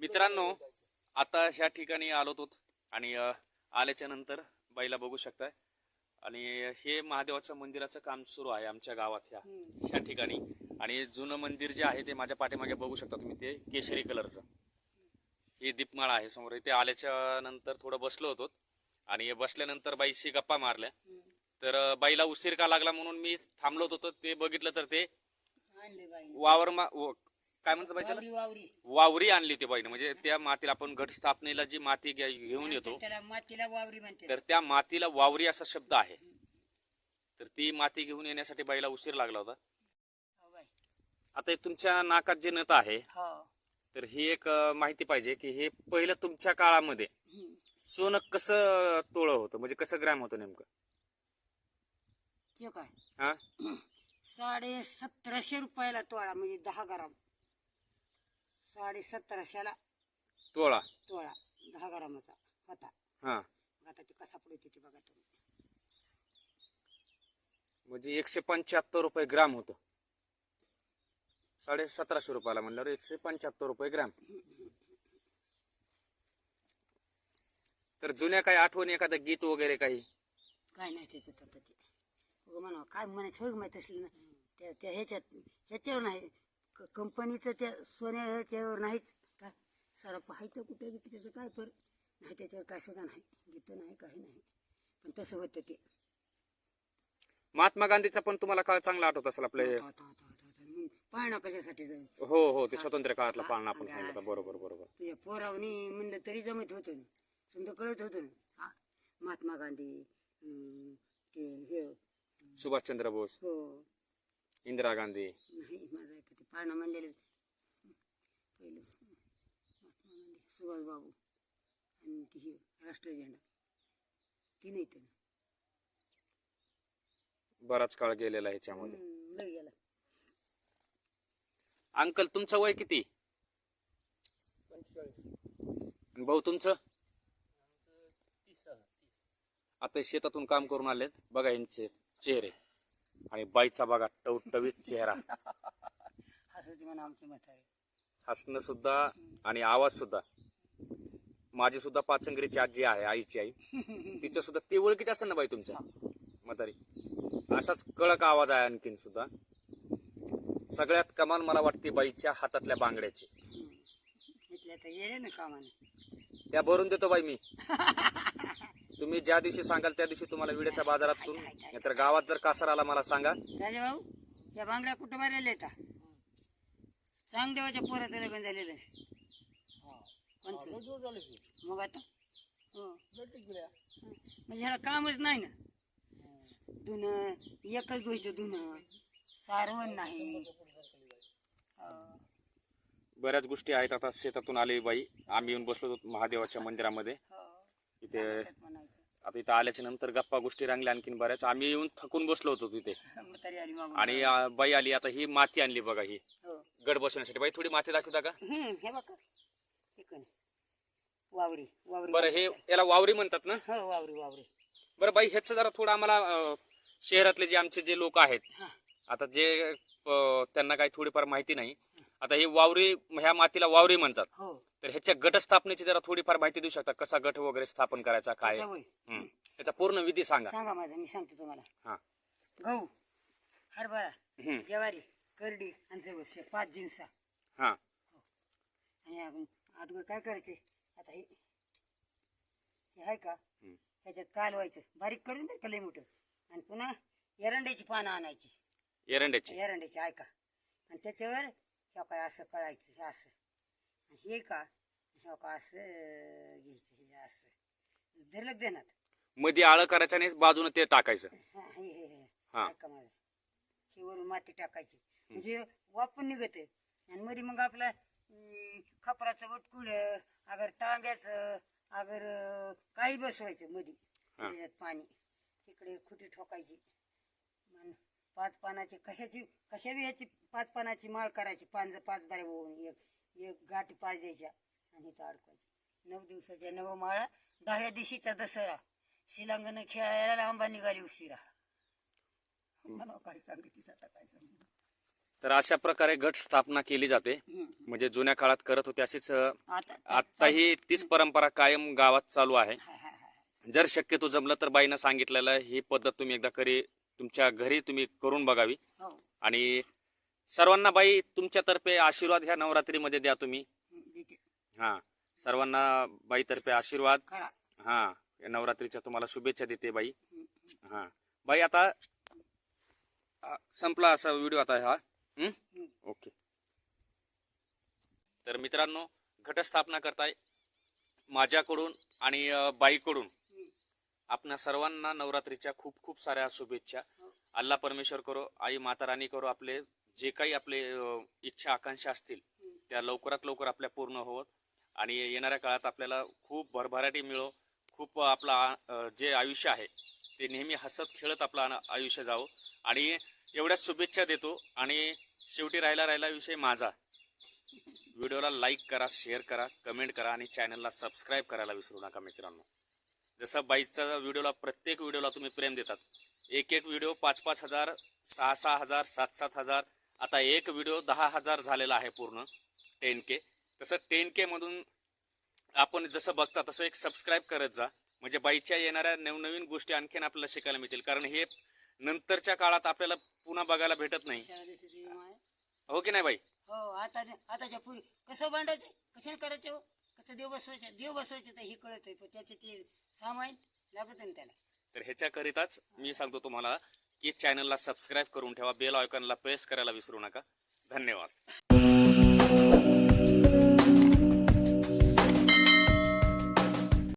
मित्रांनो आता ह्या ठिकाणी आलो होतो आणि आल्याच्यानंतर बाईला बघू शकताय. आणि हे महादेवाचं मंदिराचं काम सुरू आहे आमच्या गावात ह्या ह्या ठिकाणी. आणि जुनं मंदिर जे आहे ते माझ्या पाठीमागे बघू शकता तुम्ही ते केशरी कलरचं. ही दीपमाळा आहे समोर इथे आल्याच्यानंतर थोडं बसलो होतो. आणि बसल्यानंतर बाईशी गप्पा मारल्या. तर बाईला उशीर का लागला म्हणून मी थांबलो होतो ते बघितलं तर ते वावर मा काय म्हणतात बाई त्याला? वावरी वावरी. वावरी आणली होती बाईने. म्हणजे त्या मातीला आपण घट स्थापनेला जी माती घ्या- घेऊन येतो त्याला मातीला वावरी म्हणते तर त्या मातीला वावरी असा शब्द आहे. तर ती माती घेऊन येण्यासाठी बाईला उशीर लागला होता. हो बाई आता एक तुमच्या नाकात जे नत आहे हो. तर ही एक अं, माहिती पाहिजे की हे पहिलं तुमच्या काळामध्ये हम्म. सोनं कसं तोळ होतं? म्हणजे कसं ग्रॅम होतं नेमकं? ते काय? हा? साडे सतराशे रुपयाला तोळा म्हणजे दहा ग्राम. साडे सतराशेला तोळा? तोळा दहा ग्रामाचा होता. हा. आता ते कसा पुढे ते बघा तुम्ही. म्हणजे एकशे पंच्याहत्तर रुपये ग्राम होतं. साडे सतराशे रुपयाला म्हणल्यावर एकशे पंच्याहत्तर रुपये ग्राम. तर जुन्या काही आठवणी एखादं गीत वगैरे काही? काय नाही त्याच्यात आता ते. उगा म्हणा काय म्हणायचं होय माहीत असली ना? त्या त्या ह्याच्यात ह्याच्यावर नाही. कंपनीचं त्या सोन्या ह्याच्यावर नाहीच काय सारा पाहायचं कुठे बी त्याचं काय पर नाही त्याच्यावर काय सुद्धा नाही. गीतं नाही काही नाही. पण तसं होतं ते. महात्मा गांधीचा पण तुम्हाला काळ चांगला आठवत असेल आपले. मग पाळणा कशासाठी हो हो ते स्वतंत्र काळातला पाळणा आपण सांगितलं. होतं. बरोबर बरोबर. तुझ्या पोरावनी म्हणलं तरी जमत होतं. ना समजा कळत होतं. ना हा, महात्मा गांधी ते हे. सुभाषचंद्र बोस. हो. इंदिरा गांधी. नाही माझा ऐका ते पाळणा म्हणलेलं पहिलं महात्मा गांधी सुभाषबाबू आणि ती हे राष्ट्रीय झेंडा. ती नाही तर बराच काळ गेलेला आहे लई गेला. अंकल तुमचं वय किती? आणि भाऊ तुमचं? आता शेतातून काम करून आलेत. बघा यांचे चेहरे. आणि बाईचा बघा टवटवीत चेहरा. हसत म्हणा आमची म्हातारे. हसणं सुद्धा आणि आवाज सुद्धा माझी सुद्धा पाचंगरीची आजी आहे आईची आई. तिचं सुद्धा ते ओळखीच असेल ना बाई तुमच्या म्हातारी. असाच कडक आवाज आहे आणखीन सुद्धा सगळ्यात कमाल मला वाटते बाईच्या हातातल्या बांगड्याची. इथल्या तर येले ना कामाने. त्या भरून देतो बाई मी. तुम्ही ज्या दिवशी सांगाल त्या दिवशी तुम्हाला विड्याच्या बाजारातून नाहीतर गावात जर कासर आला मला सांगा. राजे भाऊ त्या बांगड्या कुठं मारलेल्या आहेत? चांग देवाच्या पोराचं लग्न झालेलं आहे? मग आता? हो म्हणजे ह्याला कामच नाही ना. धुणं एकच गोष्ट धुणं सारवण नाही. हो. बऱ्याच गोष्टी आहेत आता शेतातून आली बाई. आम्ही येऊन बसलो होतो महादेवाच्या मंदिरामध्ये. हो. इथे म्हणायचं. आता इथं आल्याच्यानंतर गप्पा गोष्टी रंगल्या आणखीन बऱ्याच. आम्ही येऊन थकून बसलो होतो तिथे. म्हातारी आली मागून. आणि अं, बाई आली आता ही माती आणली बघा ही. हो. गड बसवण्यासाठी बाई थोडी माती दाखवता का? हम्म, हे बघा. हे कोण? वावरी वावरी. बरं हे याला वावरी म्हणतात ना? हो वावरी वावरी. बरं बाई ह्याचं जरा थोडं आम्हाला अं, शहरातले जे आमचे जे लोक आहेत हा. आता जे अं, त्यांना काही थोडीफार माहिती नाही आता हे वावरी ह्या मातीला वावरी म्हणतात. हो. तर ह्याच्या गट स्थापनेची जरा थोडीफार माहिती देऊ शकता कसा गट वगैरे स्थापन करायचा काय? त्याचं होय. त्याचा पूर्ण विधी सांगा. सांगा माझं मी सांगतो तुम्हाला. हा. गहू हरभरा. ज्वारी करडी आणि जवस हे पाच जिन्सा. हा. आणि आपण अगोदर काय करायचे? आता हे हे आहे का? हं. ह्याच्यात कालवायचं. बारीक करून बरं का लय मोठं? आणि पुन्हा एरंड्याची पानं आणायची. एरंड्याची. एरंड्याची ऐका. आणि त्याच्यावर ह्या काय असं कळायचं हे असं. हे का? ह्या का असं घ्यायचं हे असं. धरलं देणार मध्ये आळं करायचं आणि बाजूने ते टाकायचं. हा हे हे हे. हा. ऐका माझं हे वरून माती टाकायची. म्हणजे वापरून निघत. आणि मध्ये मग आपलं अं, खपराचं वटकुळ अगर तांब्याचं अगर अं, काही बसवायचं मध्ये त्याच्यात पाणी. इकडे खुटी ठोकायची. पाच पानाची कशाची कशा बी याची पाच पानाची माळ करायची? पाच पाच बारे होऊन एक एक गाठी पाच द्यायच्या आणि इथं अडकवायची. नऊ दिवसाच्या नऊ माळा दहाव्या दिवशीचा दसरा. शिलांगण खेळायला आंबा निघाली उशिरा. मला काय सांगितलीस आता काय तर अशा प्रकारे गट स्थापना केली जाते. म्हणजे जुन्या काळात करत होते अशीच अ, आता आत्ताही तीच परंपरा कायम गावात चालू आहे. जर शक्यतो जमलं तर बाईनं सांगितलेलं ही पद्धत तुम्ही एकदा करी तुमच्या घरी तुम्ही करून बघावी. हो. आणि सर्वांना बाई तुमच्यातर्फे आशीर्वाद ह्या नवरात्रीमध्ये द्या तुम्ही. देते. हा सर्वांना बाईतर्फे आशीर्वाद. करा. हा या नवरात्रीच्या तुम्हाला शुभेच्छा देते बाई. हम्म. हा. बाई आता संपला असा व्हिडिओ आता हा. हं? ओके. तर मित्रांनो घटस्थापना करताय माझ्याकडून आणि अ, बाईकडून. आपणा सर्वांना नवरात्रीच्या खूप खूप साऱ्या शुभेच्छा. अल्ला परमेश्वर करो आई माता राणी करो आपले जे काही आपले अ, इच्छा आकांक्षा असतील त्या लवकरात लवकर आपल्या पूर्ण होत आणि येणाऱ्या काळात आपल्याला खूप भरभराटी मिळो. खूप आपला अ, जे आयुष्य आहे ते नेहमी हसत खेळत आपलं आन- आयुष्य जावं. आणि एवढ्याच शुभेच्छा देतो. आणि शेवटी राहिला राहिला विषय माझा. व्हिडिओला लाईक करा शेअर करा कमेंट करा आणि चॅनलला सबस्क्राईब करायला विसरू नका मित्रांनो. जसं बाईकचा व्हिडिओला प्रत्येक व्हिडिओला तुम्ही प्रेम देतात. एक एक व्हिडिओ पाच पाच हजार सहा सहा हजार सात सात हजार. आता एक व्हिडिओ दहा हजार झालेला आहे पूर्ण टेन के. तसं टेन के मधून आपण जसं बघता तसं एक सबस्क्राईब करत जा. म्हणजे बाईच्या येणाऱ्या नवनवीन गोष्टी आणखीन आपल्याला शिकायला मिळतील. कारण हे नंतरच्या काळात आपल्याला पुन्हा बघायला भेटत नाही? हो की नाही बाई? हो आता आताच्या पुरी कसं बांधायचं कसं करायचं हो? कसं देव बसवायचं? देव बसवायचं तर हे कळत आहे पण त्याचे ते सामान लागत ना त्याला. तर ह्याच्याकरिताच मी सांगतो तुम्हाला की चॅनलला सबस्क्राईब करून ठेवा बेल आयकॉनला प्रेस करायला विसरू नका. धन्यवाद.